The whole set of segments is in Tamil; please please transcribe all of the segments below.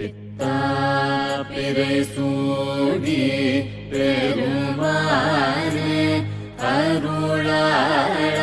பித்தா பிறை சூடி பெருமாறு அருளாள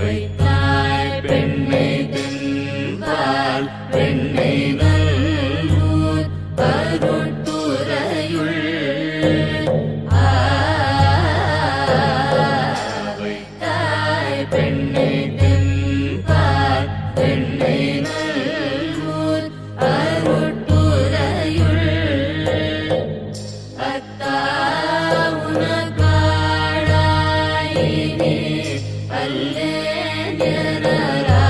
wait ألا نرى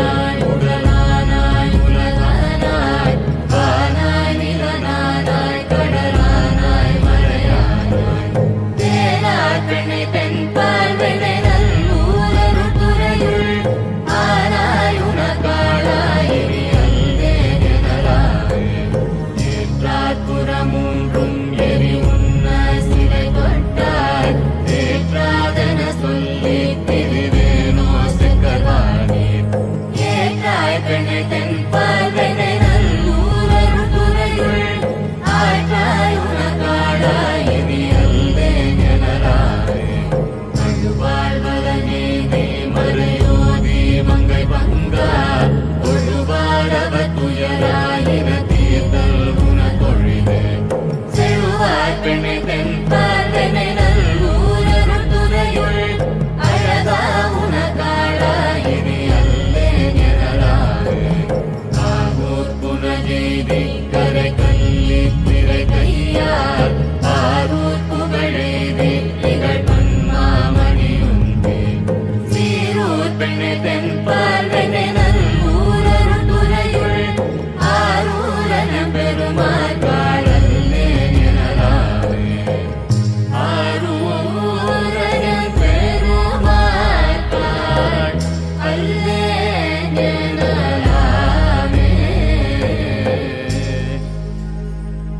Bye.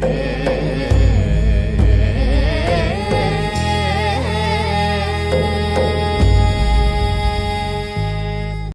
Yeah.